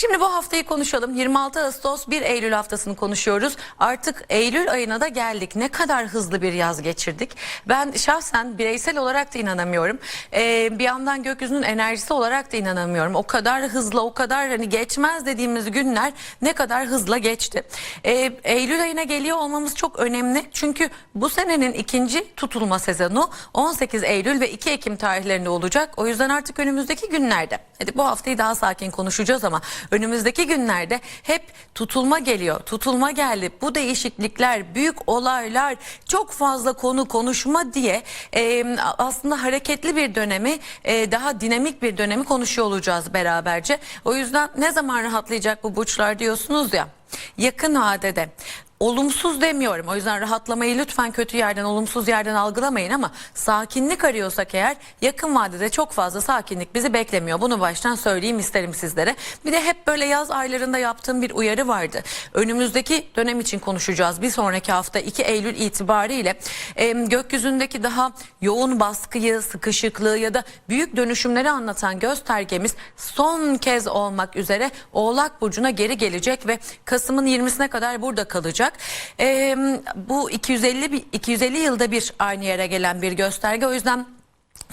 Şimdi bu haftayı konuşalım. 26 Ağustos 1 Eylül haftasını konuşuyoruz. Artık Eylül ayına da geldik. Ne kadar hızlı bir yaz geçirdik. Ben şahsen bireysel olarak da inanamıyorum. Ee, bir yandan gökyüzünün enerjisi olarak da inanamıyorum. O kadar hızlı, o kadar hani geçmez dediğimiz günler ne kadar hızla geçti. Ee, Eylül ayına geliyor olmamız çok önemli. Çünkü bu senenin ikinci tutulma sezonu 18 Eylül ve 2 Ekim tarihlerinde olacak. O yüzden artık önümüzdeki günlerde. Hadi bu haftayı daha sakin konuşacağız ama önümüzdeki günlerde hep tutulma geliyor. Tutulma geldi. Bu değişiklikler, büyük olaylar, çok fazla konu konuşma diye e, aslında hareketli bir dönemi, e, daha dinamik bir dönemi konuşuyor olacağız beraberce. O yüzden ne zaman rahatlayacak bu burçlar diyorsunuz ya. Yakın vadede olumsuz demiyorum. O yüzden rahatlamayı lütfen kötü yerden, olumsuz yerden algılamayın ama sakinlik arıyorsak eğer yakın vadede çok fazla sakinlik bizi beklemiyor. Bunu baştan söyleyeyim isterim sizlere. Bir de hep böyle yaz aylarında yaptığım bir uyarı vardı. Önümüzdeki dönem için konuşacağız. Bir sonraki hafta 2 Eylül itibariyle e, gökyüzündeki daha yoğun baskıyı, sıkışıklığı ya da büyük dönüşümleri anlatan göstergemiz son kez olmak üzere Oğlak Burcu'na geri gelecek ve Kasım'ın 20'sine kadar burada kalacak. Ee, bu 250 bir- 250 yılda bir aynı yere gelen bir gösterge. O yüzden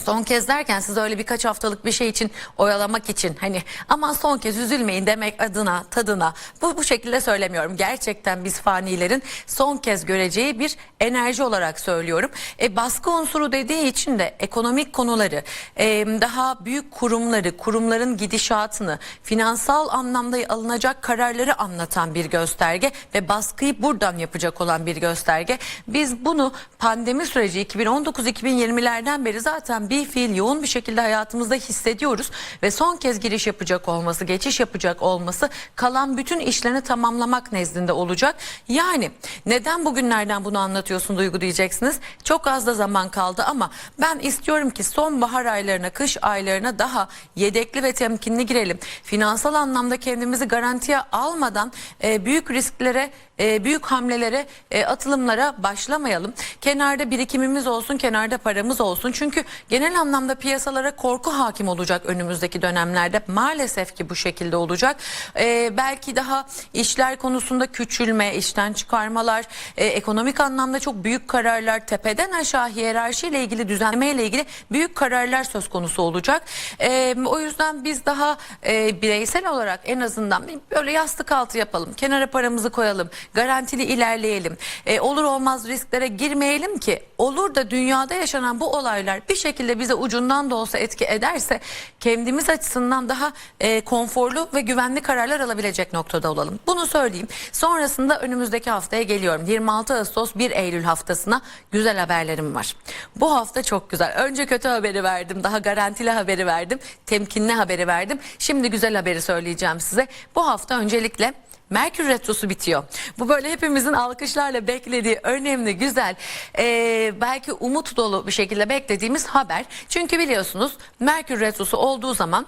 Son kez derken siz öyle birkaç haftalık bir şey için oyalamak için hani aman son kez üzülmeyin demek adına tadına bu bu şekilde söylemiyorum. Gerçekten biz fanilerin son kez göreceği bir enerji olarak söylüyorum. E, baskı unsuru dediği için de ekonomik konuları e, daha büyük kurumları kurumların gidişatını finansal anlamda alınacak kararları anlatan bir gösterge ve baskıyı buradan yapacak olan bir gösterge. Biz bunu pandemi süreci 2019-2020'lerden beri zaten bir fiil yoğun bir şekilde hayatımızda hissediyoruz ve son kez giriş yapacak olması, geçiş yapacak olması kalan bütün işlerini tamamlamak nezdinde olacak. Yani neden bugünlerden bunu anlatıyorsun Duygu diyeceksiniz. Çok az da zaman kaldı ama ben istiyorum ki sonbahar aylarına, kış aylarına daha yedekli ve temkinli girelim. Finansal anlamda kendimizi garantiye almadan e, büyük risklere, e, büyük hamlelere, e, atılımlara başlamayalım. Kenarda birikimimiz olsun, kenarda paramız olsun. Çünkü genel anlamda piyasalara korku hakim olacak önümüzdeki dönemlerde. Maalesef ki bu şekilde olacak. E, belki daha işler konusunda küçülme, işten çıkarmalar, e, ekonomik anlamda çok büyük kararlar, tepeden aşağı hiyerarşiyle ilgili, düzenlemeyle ilgili büyük kararlar söz konusu olacak. E, o yüzden biz daha e, bireysel olarak en azından böyle yastık altı yapalım. Kenara paramızı koyalım. Garantili ilerleyelim. E, olur olmaz risklere girmeyelim ki olur da dünyada yaşanan bu olaylar bir şekilde bize ucundan da olsa etki ederse kendimiz açısından daha e, konforlu ve güvenli kararlar alabilecek noktada olalım. Bunu söyleyeyim. Sonrasında önümüzdeki haftaya geliyorum. 26 Ağustos 1 Eylül haftasına güzel haberlerim var. Bu hafta çok güzel. Önce kötü haberi verdim. Daha garantili haberi verdim. Temkinli haberi verdim. Şimdi güzel haberi söyleyeceğim size. Bu hafta öncelikle Merkür Retrosu bitiyor. Bu böyle hepimizin alkışlarla beklediği önemli, güzel, eee, belki umut dolu bir şekilde beklediğimiz haber. Çünkü biliyorsunuz Merkür Retrosu olduğu zaman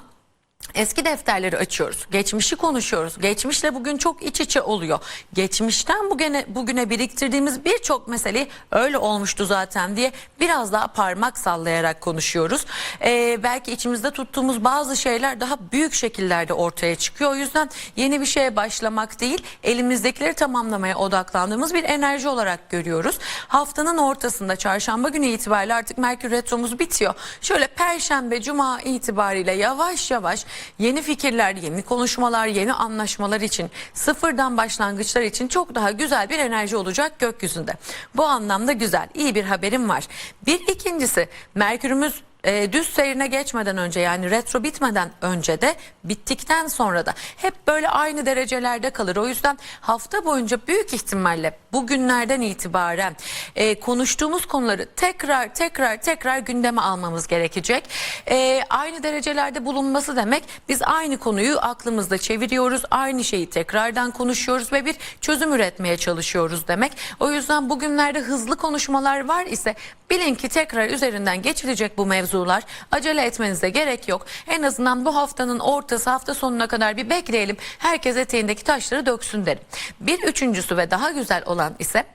Eski defterleri açıyoruz. Geçmişi konuşuyoruz. Geçmişle bugün çok iç içe oluyor. Geçmişten bugüne, bugüne biriktirdiğimiz birçok meseleyi öyle olmuştu zaten diye biraz daha parmak sallayarak konuşuyoruz. Ee, belki içimizde tuttuğumuz bazı şeyler daha büyük şekillerde ortaya çıkıyor. O yüzden yeni bir şeye başlamak değil, elimizdekileri tamamlamaya odaklandığımız bir enerji olarak görüyoruz. Haftanın ortasında çarşamba günü itibariyle artık Merkür Retromuz bitiyor. Şöyle Perşembe, Cuma itibariyle yavaş yavaş yeni fikirler, yeni konuşmalar, yeni anlaşmalar için sıfırdan başlangıçlar için çok daha güzel bir enerji olacak gökyüzünde. Bu anlamda güzel, iyi bir haberim var. Bir ikincisi Merkürümüz e, düz seyrine geçmeden önce yani retro bitmeden önce de bittikten sonra da hep böyle aynı derecelerde kalır. O yüzden hafta boyunca büyük ihtimalle bugünlerden itibaren e, konuştuğumuz konuları tekrar tekrar tekrar gündeme almamız gerekecek. E, aynı derecelerde bulunması demek biz aynı konuyu aklımızda çeviriyoruz. Aynı şeyi tekrardan konuşuyoruz ve bir çözüm üretmeye çalışıyoruz demek. O yüzden bugünlerde hızlı konuşmalar var ise bilin ki tekrar üzerinden geçilecek bu mevzular. Acele etmenize gerek yok. En azından bu haftanın ortası hafta sonuna kadar bir bekleyelim. Herkes eteğindeki taşları döksün derim. Bir üçüncüsü ve daha güzel olan ise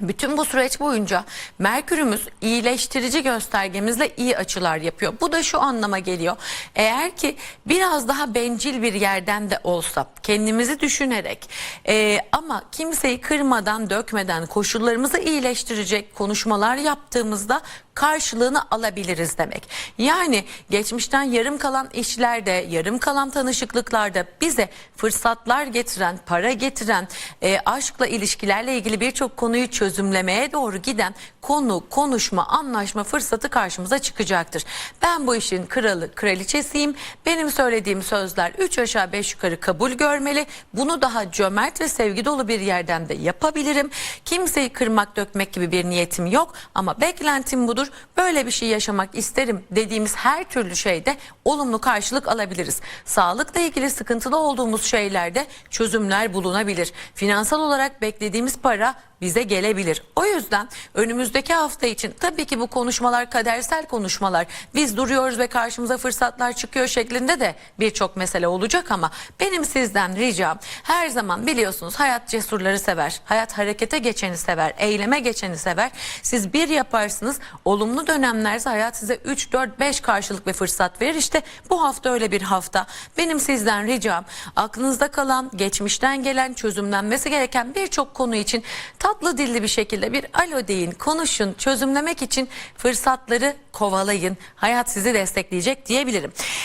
Bütün bu süreç boyunca Merkürümüz iyileştirici göstergemizle iyi açılar yapıyor. Bu da şu anlama geliyor. Eğer ki biraz daha bencil bir yerden de olsa kendimizi düşünerek e, ama kimseyi kırmadan dökmeden koşullarımızı iyileştirecek konuşmalar yaptığımızda karşılığını alabiliriz demek. Yani geçmişten yarım kalan işlerde, yarım kalan tanışıklıklarda bize fırsatlar getiren, para getiren, e, aşkla ilişkilerle ilgili birçok konuyu çözümlemeye doğru giden konu, konuşma, anlaşma fırsatı karşımıza çıkacaktır. Ben bu işin kralı, kraliçesiyim. Benim söylediğim sözler 3 aşağı 5 yukarı kabul görmeli. Bunu daha cömert ve sevgi dolu bir yerden de yapabilirim. Kimseyi kırmak, dökmek gibi bir niyetim yok ama beklentim budur. Böyle bir şey yaşamak isterim dediğimiz her türlü şeyde olumlu karşılık alabiliriz. Sağlıkla ilgili sıkıntılı olduğumuz şeylerde çözümler bulunabilir. Finansal olarak beklediğimiz para bize gelebilir. O yüzden önümüzdeki hafta için tabii ki bu konuşmalar kadersel konuşmalar. Biz duruyoruz ve karşımıza fırsatlar çıkıyor şeklinde de birçok mesele olacak ama benim sizden ricam her zaman biliyorsunuz hayat cesurları sever. Hayat harekete geçeni sever, eyleme geçeni sever. Siz bir yaparsınız olumlu dönemlerde hayat size 3 4 5 karşılık ve fırsat verir. İşte bu hafta öyle bir hafta. Benim sizden ricam aklınızda kalan, geçmişten gelen, çözümlenmesi gereken birçok konu için tatlı dilli bir şekilde bir alo deyin, konuşun, çözümlemek için fırsatları kovalayın. Hayat sizi destekleyecek diyebilirim.